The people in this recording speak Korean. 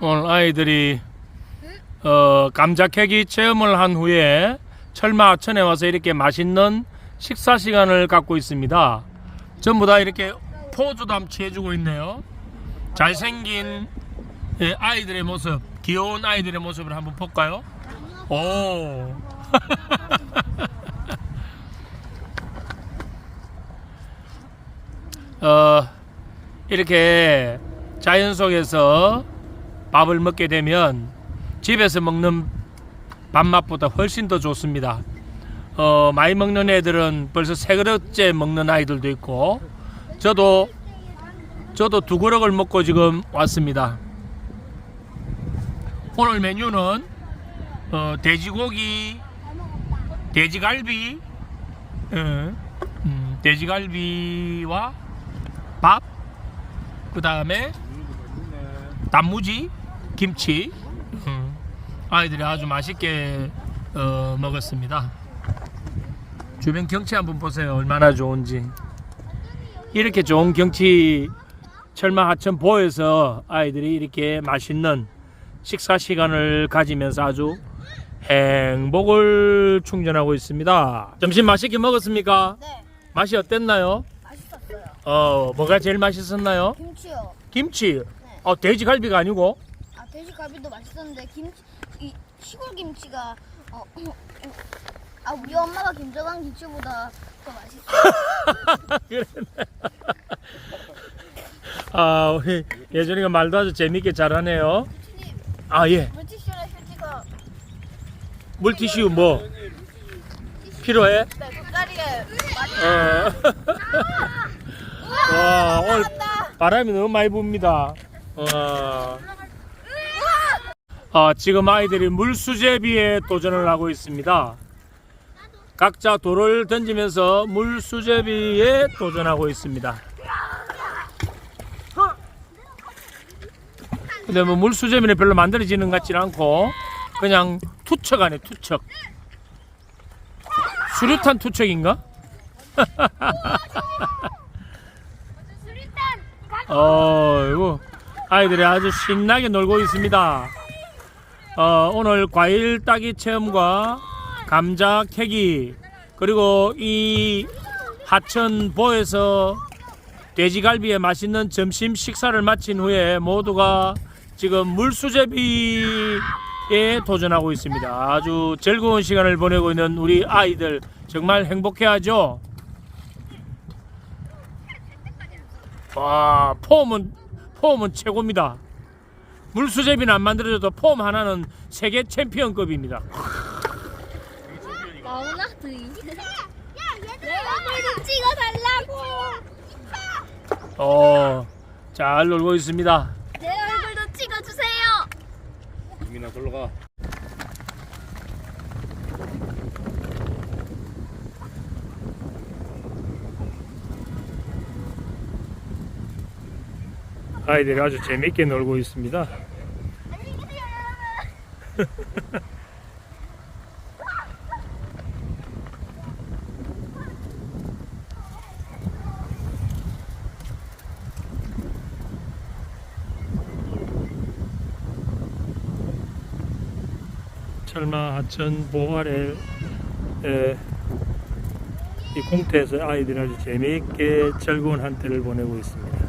오늘 아이들이 어, 감자 캐기 체험을 한 후에 철마 하천에 와서 이렇게 맛있는 식사 시간을 갖고 있습니다. 전부 다 이렇게 포즈도 함 취해주고 있네요. 잘생긴 예, 아이들의 모습, 귀여운 아이들의 모습을 한번 볼까요? 오. 어, 이렇게 자연 속에서 밥을 먹게 되면 집에서 먹는 밥맛보다 훨씬 더 좋습니다. 어, 많이 먹는 애들은 벌써 세 그릇째 먹는 아이들도 있고, 저도, 저도 두 그릇을 먹고 지금 왔습니다. 오늘 메뉴는, 어, 돼지고기, 돼지갈비, 어, 음, 돼지갈비와 밥, 그 다음에 단무지, 김치, 음, 아이들이 아주 맛있게 어, 먹었습니다. 주변 경치 한번 보세요. 얼마나 좋은지. 이렇게 좋은 경치 철마 하천 보에서 아이들이 이렇게 맛있는 식사 시간을 가지면서 아주 행복을 충전하고 있습니다. 점심 맛있게 먹었습니까? 네, 맛이 어땠나요? 맛있었어요. 어, 뭐가 제일 맛있었나요? 김치요. 김치. 어, 돼지갈비가 아니고 아 돼지갈비도 맛있었는데 김치 이 시골 김치가 어, 아 우리 엄마가 김정한 김치보다 더 맛있어. 그랬네. 아, 우리 예전이가 말도 아주 재밌게 잘하네요. 아, 예. 물티슈랑 휴지가 물티슈 뭐 필요해? 네 돗자리에 많이. 어. 와, 오늘. 바람이 너무 많이 붑니다. 어. 아, 지금 아이들이 물수제비에 도전을 하고 있습니다. 각자 돌을 던지면서 물수제비에 도전하고 있습니다. 근데 뭐 물수제비는 별로 만들어지는 것 같지는 않고 그냥 투척 안에 투척. 수류탄 투척인가? 어, 이거 아이들이 아주 신나게 놀고 있습니다. 어, 오늘 과일 따기 체험과 감자 캐기 그리고 이 하천 보에서 돼지갈비에 맛있는 점심 식사를 마친 후에 모두가 지금 물수제비에 도전하고 있습니다. 아주 즐거운 시간을 보내고 있는 우리 아이들 정말 행복해하죠. 와 폼은 폼은 최고입니다. 물수제비는 안 만들어져도 폼 하나는 세계 챔피언급입니다. 나오나 드이. 내 얼굴도 찍어달라고. 어, 잘 놀고 있습니다. 내 얼굴도 찍어주세요. 김이나 걸로 가. 아이들이 아주 재밌게 놀고 있습니다. 철마 하천 보아래 에, 이 공터에서 아이들이 아주 재미있게 즐거운 한때를 보내고 있습니다.